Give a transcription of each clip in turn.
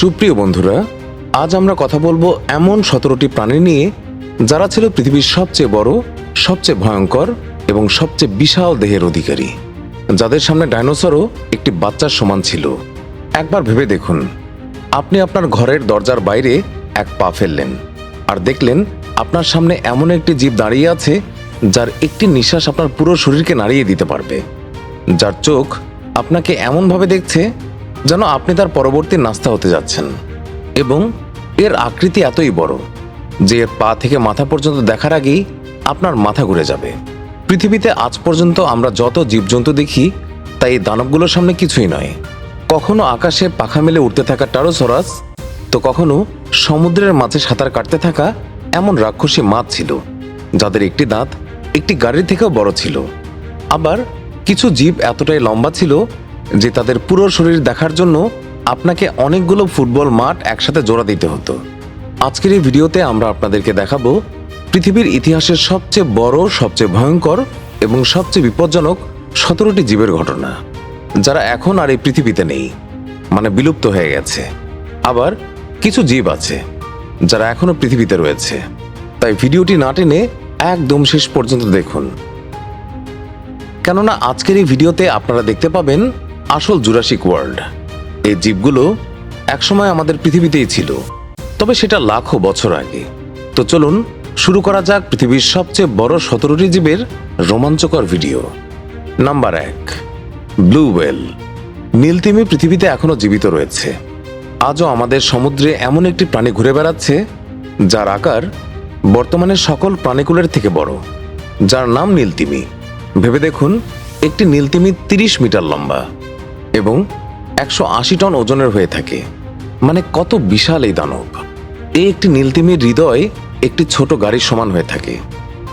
সুপ্রিয় বন্ধুরা, আজ আমরা কথা বলব এমন সতেরোটি প্রাণী নিয়ে যারা ছিল পৃথিবীর সবচেয়ে বড়, সবচেয়ে ভয়ঙ্কর এবং সবচেয়ে বিশাল দেহের অধিকারী। যাদের সামনে ডাইনোসরও একটি বাচ্চার সমান ছিল। একবার ভেবে দেখুন, আপনি আপনার ঘরের দরজার বাইরে এক পা ফেললেন আর দেখলেন আপনার সামনে এমন একটি জীব দাঁড়িয়ে আছে যার একটি নিঃশ্বাস আপনার পুরো শরীরকে নাড়িয়ে দিতে পারবে। যার চোখ আপনাকে এমনভাবে দেখছে যেন আপনি তার পরবর্তী নাস্তা হতে যাচ্ছেন। এবং এর আকৃতি এতই বড় যে এর পা থেকে মাথা পর্যন্ত দেখার আগেই আপনার মাথা ঘুরে যাবে। পৃথিবীতে আজ পর্যন্ত আমরা যত জীবজন্তু দেখি, তাই এই দানবগুলোর সামনে কিছুই নয়। কখনো আকাশে পাখা মেলে উঠতে থাকা টারোসরাস, তো কখনো সমুদ্রের মাঝে সাঁতার কাটতে থাকা এমন রাক্ষসী মাছ ছিল, যাদের একটি দাঁত একটি গাড়ির থেকেও বড় ছিল। আবার কিছু জীব এতটাই লম্বা ছিল যে তাদের পুরো শরীর দেখার জন্য আপনাকে অনেকগুলো ফুটবল মাঠ একসাথে জোড়া দিতে হতো। আজকের এই ভিডিওতে আমরা আপনাদেরকে দেখাবো পৃথিবীর ইতিহাসের সবচেয়ে বড়, সবচেয়ে ভয়ঙ্কর এবং সবচেয়ে বিপজ্জনক সতেরোটি জীবের ঘটনা, যারা এখন আর এই পৃথিবীতে নেই মানে বিলুপ্ত হয়ে গেছে। আবার কিছু জীব আছে, যারা এখনও পৃথিবীতে রয়েছে। তাই ভিডিওটি না টেনে একদম শেষ পর্যন্ত দেখুন। কেননা আজকের এই ভিডিওতে আপনারা দেখতে পাবেন আসল জুরাসিক ওয়ার্ল্ড। এই জীবগুলো একসময় আমাদের পৃথিবীতেই ছিল। তবে সেটা লাখো বছর আগে। তো চলুন শুরু করা যাক পৃথিবীর সবচেয়ে বড় সতেরোটি জীবের রোমাঞ্চকর ভিডিও। নাম্বার এক, ব্লু ওয়েল। নীলতিমি পৃথিবীতে এখনও জীবিত রয়েছে। আজও আমাদের সমুদ্রে এমন একটি প্রাণী ঘুরে বেড়াচ্ছে, যার আকার বর্তমানে সকল প্রাণীকুলের থেকে বড়। যার নাম নীলতিমি ভেবে দেখুন, একটি নীলতিমি তিরিশ মিটার লম্বা। এবং একশো আশি টন ওজনের হয়ে থাকে। মানে কত বিশাল এই দানব। এই একটি নীলতিমির হৃদয় একটি ছোট গাড়ির সমান হয়ে থাকে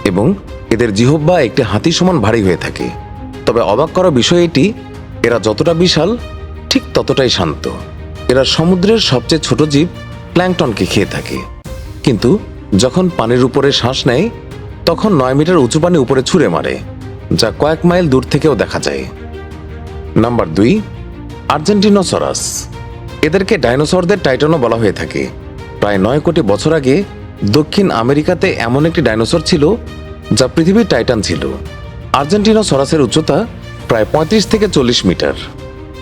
এবং এদের জিহব্বা একটি হাতি সমান ভারী হয়ে থাকে। তবে অবাক করা বিষয় এটি, এরা যতটা বিশাল, ঠিক ততটাই শান্ত। এরা সমুদ্রের সবচেয়ে ছোট জীব প্ল্যাংটনকে খেয়ে থাকে। কিন্তু যখন পানির উপরে শ্বাস নেয়, তখন নয় মিটার উঁচু পানি উপরে ছুঁড়ে মারে, যা কয়েক মাইল দূর থেকেও দেখা যায়। নাম্বার দুই, আর্জেন্টিনোসরাস। এদেরকে ডাইনোসরদের টাইটানও বলা হয়ে থাকে। প্রায় নয় কোটি বছর আগে দক্ষিণ আমেরিকাতে এমন একটি ডাইনোসর ছিল, যা পৃথিবীর টাইটান ছিল। আর্জেন্টিনোসরাসের উচ্চতা প্রায় পঁয়ত্রিশ থেকে চল্লিশ মিটার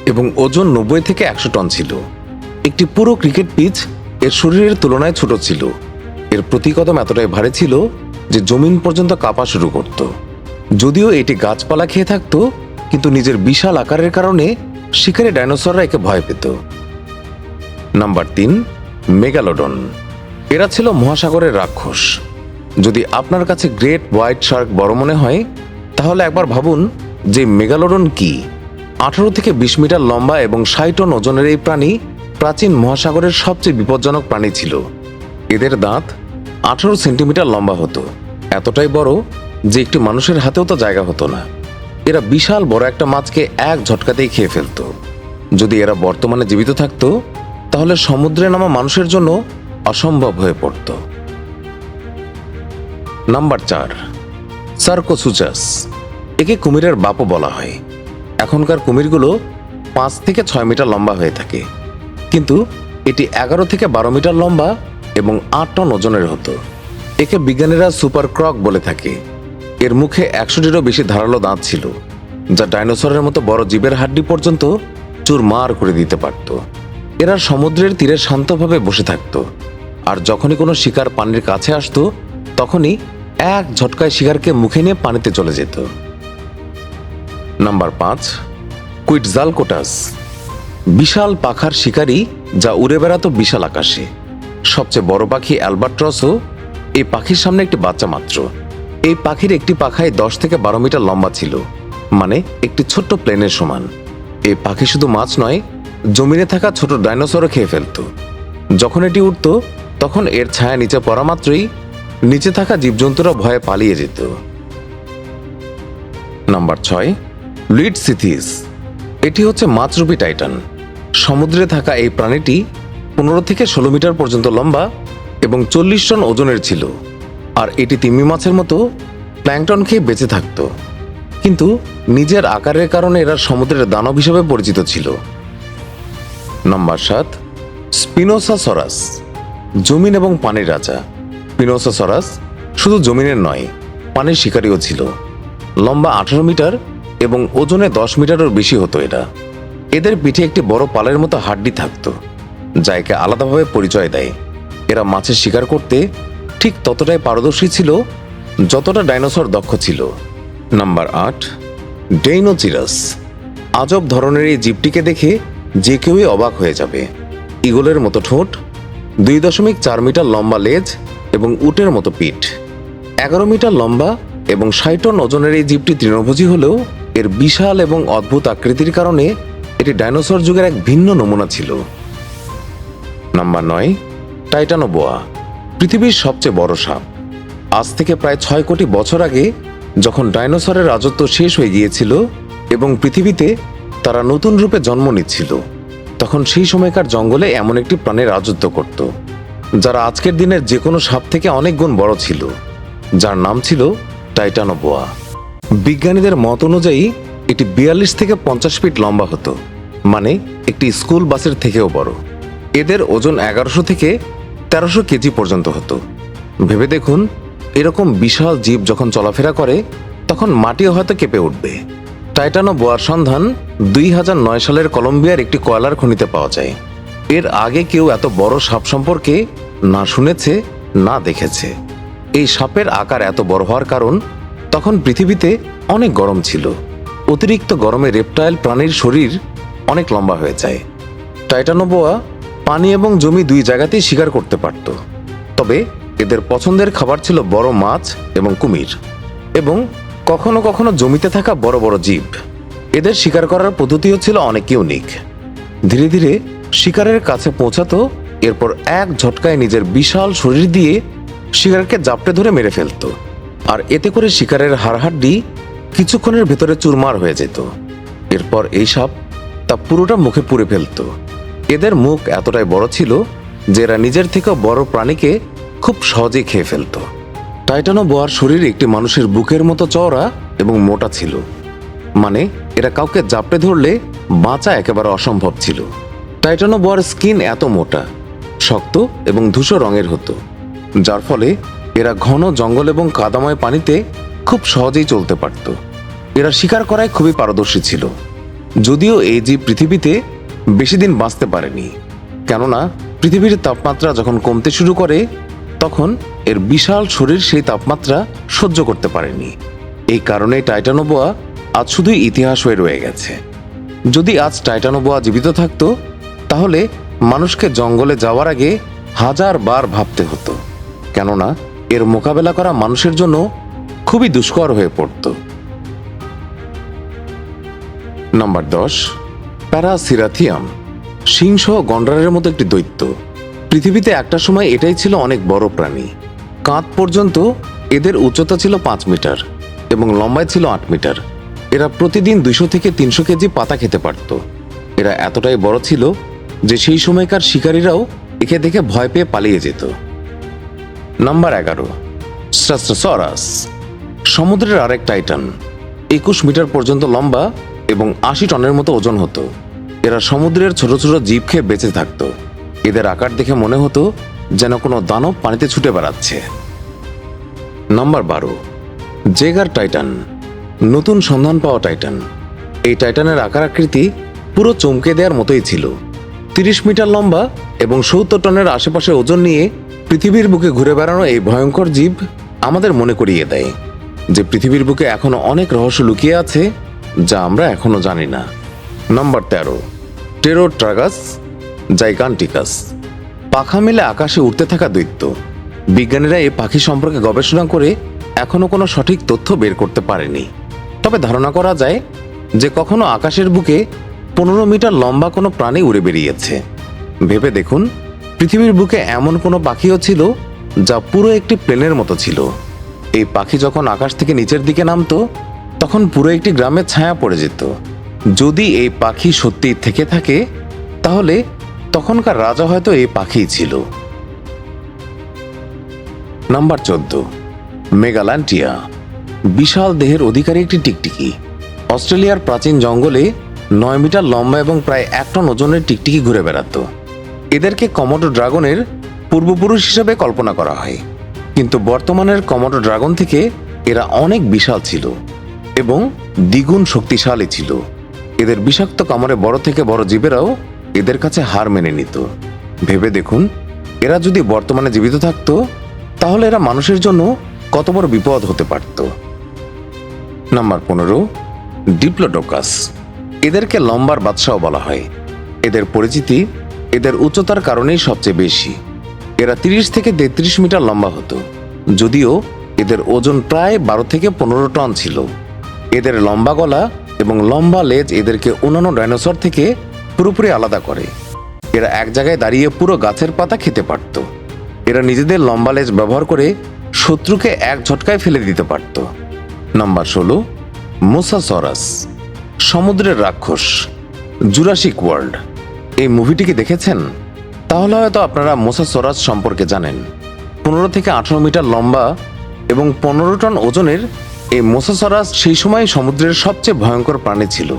এবং ওজন নব্বই থেকে একশো টন ছিল। একটি পুরো ক্রিকেট পিচ এর শরীরের তুলনায় ছোট ছিল। এর প্রতিকদম এতটাই ভারী ছিল যে জমিন পর্যন্ত কাঁপা শুরু করত। যদিও এটি গাছপালা খেয়ে থাকতো কিন্তু নিজের বিশাল আকারের কারণে শিকারী ডাইনোসররা একে ভয় পেত। নাম্বার তিন, মেগালোডন। এরা ছিল মহাসাগরের রাক্ষস। যদি আপনার কাছে গ্রেট হোয়াইট শার্ক বড় মনে হয়, তাহলে একবার ভাবুন যে মেগালোডন কি। আঠারো থেকে বিশ মিটার লম্বা এবং ষাট টন ওজনের এই প্রাণী প্রাচীন মহাসাগরের সবচেয়ে বিপজ্জনক প্রাণী ছিল। এদের দাঁত আঠারো সেন্টিমিটার লম্বা হতো। এতটাই বড় যে একটি মানুষের হাতেও তো জায়গা হতো না। এরা বিশাল বড় একটা মাছকে এক ঝটকাতেই খেয়ে ফেলতো। যদি এরা বর্তমানে জীবিত থাকতো, তাহলে সমুদ্রে নামা মানুষের জন্য অসম্ভব হয়ে পড়ত। নাম্বার চার সার্কোসুচাস একে কুমিরের বাপও বলা হয়। এখনকার কুমিরগুলো পাঁচ থেকে ছয় মিটার লম্বা হয়ে থাকে। কিন্তু এটি এগারো থেকে বারো মিটার লম্বা এবং আট টন ওজনের হতো। একে বিজ্ঞানীরা সুপার ক্রক বলে থাকে। এর মুখে একশোটিরও বেশি ধারালো দাঁত ছিল, যা ডাইনোসরের মতো বড় জীবের হাড্ডি পর্যন্ত চুরমার করে দিতে পারত। এরা সমুদ্রের তীরে শান্তভাবে বসে থাকত, আর যখনই কোনো শিকার পানির কাছে আসতো, তখনই এক ঝটকায় শিকারকে মুখে নিয়ে পানিতে চলে যেত। নাম্বার পাঁচ, কুইটজালকোটাস। বিশাল পাখার শিকারী যা উড়ে বেড়াতো বিশাল আকাশে। সবচেয়ে বড় পাখি অ্যালবাট্রসও এই পাখির সামনে একটি বাচ্চা মাত্র। এই পাখির একটি পাখায় দশ থেকে বারো মিটার লম্বা ছিল মানে একটি ছোট্ট প্লেনের সমান। এই পাখি শুধু মাছ নয়, জমিনে থাকা ছোট ডাইনোসরও খেয়ে ফেলত। যখন এটি উঠত, তখন এর ছায়া নিচে পড়া মাত্রই নিচে থাকা জীবজন্তুরা ভয়ে পালিয়ে যেত। নাম্বার ছয় লুইড সিথিস। এটি হচ্ছে মাছরূপী টাইটান। সমুদ্রে থাকা এই প্রাণীটি পনেরো থেকে ষোলো মিটার পর্যন্ত লম্বা এবং চল্লিশ টন ওজনের ছিল। আর এটি তিমি মাছের মতো প্ল্যাংটন খেয়ে বেঁচে থাকত। কিন্তু নিজের আকারের কারণে এরা সমুদ্রের দানব হিসেবে পরিচিত ছিল। নম্বর সাত, স্পিনোসাসরাস, জমিন এবং পানির রাজা। স্পিনোসাসরাস শুধু জমিনের নয়, পানির শিকারীও ছিল। লম্বা আঠারো মিটার এবং ওজনে দশ মিটারের বেশি হতো এরা। এদের পিঠে একটি বড় পালের মতো হাড্ডি থাকতো যা একে আলাদাভাবে পরিচয় দেয়। এরা মাছের শিকার করতে ঠিক ততটাই পারদর্শী ছিল যতটা ডাইনোসর দক্ষ ছিল। নাম্বার আট, ডেইনোচিরাস। আজব ধরনের এই জীবটিকে দেখে যে কেউই অবাক হয়ে যাবে। ইগলের মতো ঠোঁট, দুই দশমিক চার মিটার লম্বা লেজ এবং উটের মতো পিঠ। এগারো মিটার লম্বা এবং ষাট টন ওজনের এই জীবটি তৃণভোজী হলেও এর বিশাল এবং অদ্ভুত আকৃতির কারণে এটি ডাইনোসর যুগের এক ভিন্ন নমুনা ছিল। নাম্বার নয়, টাইটানোবোয়া। পৃথিবীর সবচেয়ে বড় সাপ। আজ থেকে প্রায় ছয় কোটি বছর আগে যখন ডাইনোসরের রাজত্ব শেষ হয়ে গিয়েছিল এবং পৃথিবীতে তারা নতুন রূপে জন্ম নিচ্ছিল, তখন সেই সময়কার জঙ্গলে এমন একটি প্রাণের রাজত্ব করত, যারা আজকের দিনের যে কোনো সাপ থেকে অনেক গুণ বড় ছিল, যার নাম ছিল টাইটানোবোয়া। বিজ্ঞানীদের মত অনুযায়ী, এটি বিয়াল্লিশ থেকে পঞ্চাশ ফিট লম্বা হতো মানে একটি স্কুল বাসের থেকেও বড়। এদের ওজন এগারোশো থেকে তেরোশো কেজি পর্যন্ত হতো। ভেবে দেখুন, এরকম বিশাল জীব যখন চলাফেরা করে, তখন মাটিও হয়তো কেঁপে উঠবে। টাইটানো বোয়ার সন্ধান দুই হাজার নয় সালের কলম্বিয়ার একটি কয়লার খনিতে পাওয়া যায়। এর আগে কেউ এত বড় সাপ সম্পর্কে না শুনেছে, না দেখেছে। এই সাপের আকার এত বড় হওয়ার কারণ তখন পৃথিবীতে অনেক গরম ছিল। অতিরিক্ত গরমে রেপটাইল প্রাণীর শরীর অনেক লম্বা হয়ে যায়। টাইটানোবোয়া পানি এবং জমি দুই জায়গাতেই শিকার করতে পারত। তবে এদের পছন্দের খাবার ছিল বড় মাছ এবং কুমির এবং কখনো কখনো জমিতে থাকা বড় বড় জীব। এদের শিকার করার পদ্ধতিও ছিল অনেক ইউনিক। ধীরে ধীরে শিকারের কাছে পৌঁছাতো, এরপর এক ঝটকায় নিজের বিশাল শরীর দিয়ে শিকারকে জাপটে ধরে মেরে ফেলতো। আর এতে করে শিকারের হাড়হাড্ডি কিছুক্ষণের ভেতরে চুরমার হয়ে যেত। এরপর এই সাপ তা পুরোটা মুখে পুরে ফেলতো। এদের মুখ এতটাই বড় ছিল যে এরা নিজের থেকেও বড় প্রাণীকে খুব সহজেই খেয়ে ফেলতো। টাইটানো বোয়ার শরীর একটি মানুষের বুকের মতো চওড়া এবং মোটা ছিল। মানে এরা কাউকে জাপটে ধরলে বাঁচা একেবারে অসম্ভব ছিল। টাইটানো বোয়ার স্কিন এত মোটা, শক্ত এবং ধূসর রঙের হতো, যার ফলে এরা ঘন জঙ্গল এবং কাদাময় পানিতে খুব সহজেই চলতে পারত। এরা শিকার করায় খুবই পারদর্শী ছিল। যদিও এই জীব পৃথিবীতে বেশি দিন বাঁচতে পারেনি। কেননা পৃথিবীর তাপমাত্রা যখন কমতে শুরু করে, তখন এর বিশাল শরীর সেই তাপমাত্রা সহ্য করতে পারেনি। এই কারণে টাইটানোবোয়া আজ শুধুই ইতিহাস হয়ে রয়ে গেছে। যদি আজ টাইটানোবোয়া জীবিত থাকতো, তাহলে মানুষকে জঙ্গলে যাওয়ার আগে হাজার বার ভাবতে হতো। কেননা এর মোকাবেলা করা মানুষের জন্য খুবই দুষ্কর হয়ে পড়ত। নম্বর দশ প্যারাসিরাথিয়াম সিংহ গন্ডারের মতো একটি দৈত্য। পৃথিবীতে একটা সময় এটাই ছিল অনেক বড় প্রাণী। কাঁধ পর্যন্ত এদের উচ্চতা ছিল পাঁচ মিটার এবং লম্বায় ছিল আট মিটার। এরা প্রতিদিন দুইশো থেকে তিনশো কেজি পাতা খেতে পারত। এরা এতটাই বড় ছিল যে সেই সময়কার শিকারীরাও একে দেখে ভয় পেয়ে পালিয়ে যেত। নাম্বার এগারো স্ট্রাসরাস সমুদ্রের আরেক টাইটান, একুশ মিটার পর্যন্ত লম্বা এবং আশি টনের মতো ওজন হতো। এরা সমুদ্রের ছোট ছোট জীব খেয়ে বেঁচে থাকতো। এদের আকার দেখে মনে হতো যেন কোনো দানব পানিতে ছুটে বেড়াচ্ছে। নাম্বার বারো। Jaeger Titan. নতুন সন্ধান পাওয়া টাইটান। এই টাইটানের আকার আকৃতি পুরো চমকে দেওয়ার মতোই ছিল। তিরিশ মিটার লম্বা এবং সত্তর টনের আশেপাশে ওজন নিয়ে পৃথিবীর বুকে ঘুরে বেড়ানো এই ভয়ঙ্কর জীব আমাদের মনে করিয়ে দেয় যে পৃথিবীর বুকে এখনও অনেক রহস্য লুকিয়ে আছে যা আমরা এখনও জানি না। নাম্বার তেরো। টেরোট্রাগাস জাইগান্টিকাস পাখা মেলে আকাশে উঠতে থাকা দৈত্য। বিজ্ঞানীরা এই পাখি সম্পর্কে গবেষণা করে এখনও কোনো সঠিক তথ্য বের করতে পারেনি। তবে ধারণা করা যায় যে কখনো আকাশের বুকে পনেরো মিটার লম্বা কোনো প্রাণী উড়ে বেরিয়েছে ভেবে দেখুন, পৃথিবীর বুকে এমন কোনো পাখিও ছিল যা পুরো একটি প্লেনের মতো ছিল। এই পাখি যখন আকাশ থেকে নিচের দিকে নামতো তখন পুরো একটি গ্রামের ছায়া পড়ে যেত। যদি এই পাখি সত্যি থেকে থাকে, তাহলে তখনকার রাজা হয়তো এই পাখিই ছিল। নাম্বার চোদ্দ মেগাল্যান্টিয়া বিশাল দেহের অধিকারী একটি টিকটিকি। অস্ট্রেলিয়ার প্রাচীন জঙ্গলে নয় মিটার লম্বা এবং প্রায় এক টন ওজনের টিকটিকি ঘুরে বেড়াতো। এদেরকে কমোডো ড্রাগনের পূর্বপুরুষ হিসেবে কল্পনা করা হয়। কিন্তু বর্তমানের কমোডো ড্রাগন থেকে এরা অনেক বিশাল ছিল। এবং দ্বিগুণ শক্তিশালী ছিল। এদের বিষাক্ত কামড়ে বড় থেকে বড় জীবেরাও এদের কাছে হার মেনে নিত। ভেবে দেখুন, এরা যদি বর্তমানে জীবিত থাকতো, তাহলে এরা মানুষের জন্য কত বড় বিপদ হতে পারত। নাম্বার পনেরো, ডিপ্লোডোকাস। এদেরকে লম্বার বাদশাহ বলা হয়। এদের পরিচিতি এদের উচ্চতার কারণেই সবচেয়ে বেশি। এরা তিরিশ থেকে তেত্রিশ মিটার লম্বা হতো, যদিও এদের ওজন প্রায় বারো থেকে পনেরো টন ছিল। এদের লম্বা গলা এবং লম্বা লেজ এদেরকে অন্যান্য ডাইনোসর থেকে পুরোপুরি আলাদা করে। এরা এক জায়গায় দাঁড়িয়ে পুরো গাছের পাতা খেতে পারত। এরা নিজেদের লম্বা লেজ ব্যবহার করে শত্রুকে এক ঝটকায় ফেলে দিতে পারত। নাম্বার ষোলো, মোসাসরাস, সমুদ্রের রাক্ষস, জুরাসিক ওয়ার্ল্ড। এই মুভিটিকে দেখেছেন? তাহলে হয়তো আপনারা মোসাসরাস সম্পর্কে জানেন। পনেরো থেকে আঠারো মিটার লম্বা এবং পনেরো টন ওজনের এই মোসাসরাস সেই সময় সমুদ্রের সবচেয়ে ভয়ঙ্কর প্রাণী ছিল।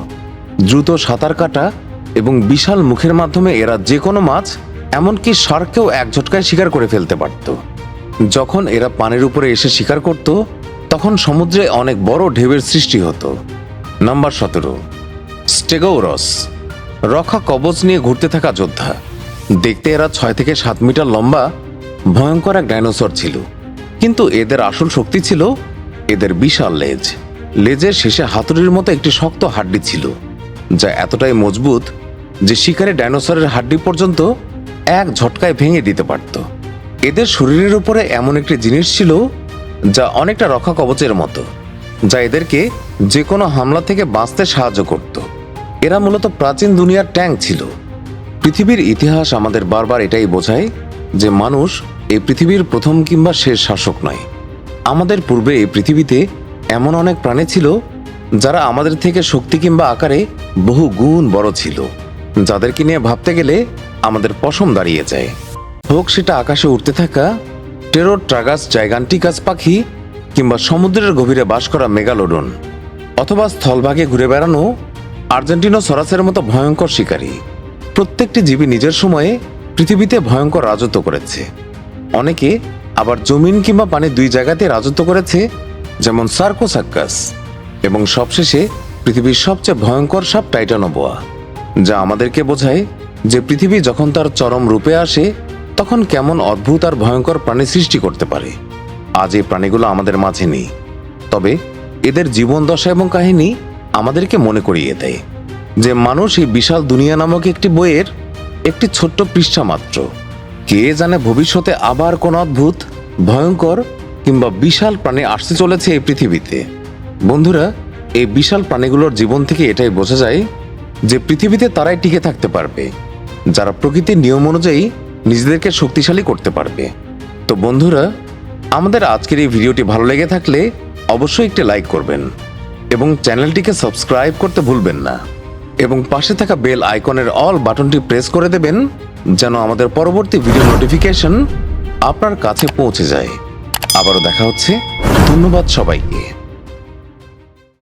দ্রুত সাঁতার কাটা এবং বিশাল মুখের মাধ্যমে এরা যে কোনো মাছ, এমনকি শার্ককেও এক ঝটকায় শিকার করে ফেলতে পারত। যখন এরা পানির উপরে এসে শিকার করত, তখন সমুদ্রে অনেক বড় ঢেউয়ের সৃষ্টি হতো। নাম্বার সতেরো, স্টেগৌরস। রক্ষা কবচ নিয়ে ঘুরতে থাকা যোদ্ধা। দেখতে এরা ছয় থেকে সাত মিটার লম্বা, ভয়ঙ্কর এক ডাইনোসর ছিল। কিন্তু এদের আসল শক্তি ছিল এদের বিশাল লেজ। লেজের শেষে হাতুড়ির মতো একটি শক্ত হাড্ডি ছিল, যা এতটাই মজবুত যে শিকারে ডাইনোসরের হাড্ডি পর্যন্ত এক ঝটকায় ভেঙে দিতে পারত। এদের শরীরের উপরে এমন একটি জিনিস ছিল যা অনেকটা রক্ষা কবচের মতো, যা এদেরকে যে কোনো হামলা থেকে বাঁচতে সাহায্য করত। এরা মূলত প্রাচীন দুনিয়ার ট্যাঙ্ক ছিল। পৃথিবীর ইতিহাস আমাদের বারবার এটাই বোঝায় যে মানুষ এই পৃথিবীর প্রথম কিংবা শেষ শাসক নয়। আমাদের পূর্বে পৃথিবীতে এমন অনেক প্রাণী ছিল যারা আমাদের থেকে শক্তি কিংবা আকারে বহু গুণ বড় ছিল, যাদেরকে নিয়ে ভাবতে গেলে আমাদের পশম দাঁড়িয়ে যায়। হোক সেটা আকাশে উঠতে থাকা টেরোর ট্রাগাস জাইগান্টিকাস পাখি কিংবা সমুদ্রের গভীরে বাস করা মেগালোডন, অথবা স্থলভাগে ঘুরে বেড়ানো আর্জেন্টিনো সরাসের মতো ভয়ঙ্কর শিকারী, প্রত্যেকটি জীবী নিজের সময়ে পৃথিবীতে ভয়ঙ্কর রাজত্ব করেছে। অনেকে আবার জমিন কিংবা পানি দুই জায়গাতে রাজত্ব করেছে, যেমন সার্কোসাক্কাস, এবং সবশেষে পৃথিবীর সবচেয়ে ভয়ঙ্কর সাপ টাইটানোবোয়া, যা আমাদেরকে বোঝায় যে পৃথিবী যখন তার চরম রূপে আসে, তখন কেমন অদ্ভুত আর ভয়ঙ্কর প্রাণী সৃষ্টি করতে পারে। আজ এই প্রাণীগুলো আমাদের মাঝে নেই। তবে এদের জীবন দশা এবং কাহিনী আমাদেরকে মনে করিয়ে দেয় যে মানুষ এই বিশাল দুনিয়া নামক একটি বইয়ের একটি ছোট্ট পৃষ্ঠা মাত্র। কে জানে ভবিষ্যতে আবার কোন অদ্ভুত, ভয়ঙ্কর কিংবা বিশাল প্রাণী আসতে চলেছে এই পৃথিবীতে? বন্ধুরা, এই বিশাল প্রাণীগুলোর জীবন থেকে এটাই বোঝা যায় যে পৃথিবীতে তারাই টিকে থাকতে পারবে, যারা প্রকৃতির নিয়ম অনুযায়ী নিজেদেরকে শক্তিশালী করতে পারবে। তো বন্ধুরা, আমাদের আজকের এই ভিডিওটি ভালো লেগে থাকলে অবশ্যই একটি লাইক করবেন এবং চ্যানেলটিকে সাবস্ক্রাইব করতে ভুলবেন না। এবং পাশে থাকা বেল আইকনের অল বাটনটি প্রেস করে দেবেন যেন আমাদের পরবর্তী ভিডিও নোটিফিকেশন আপনার কাছে পৌঁছে যায়। আবারও দেখা হচ্ছে। ধন্যবাদ সবাইকে।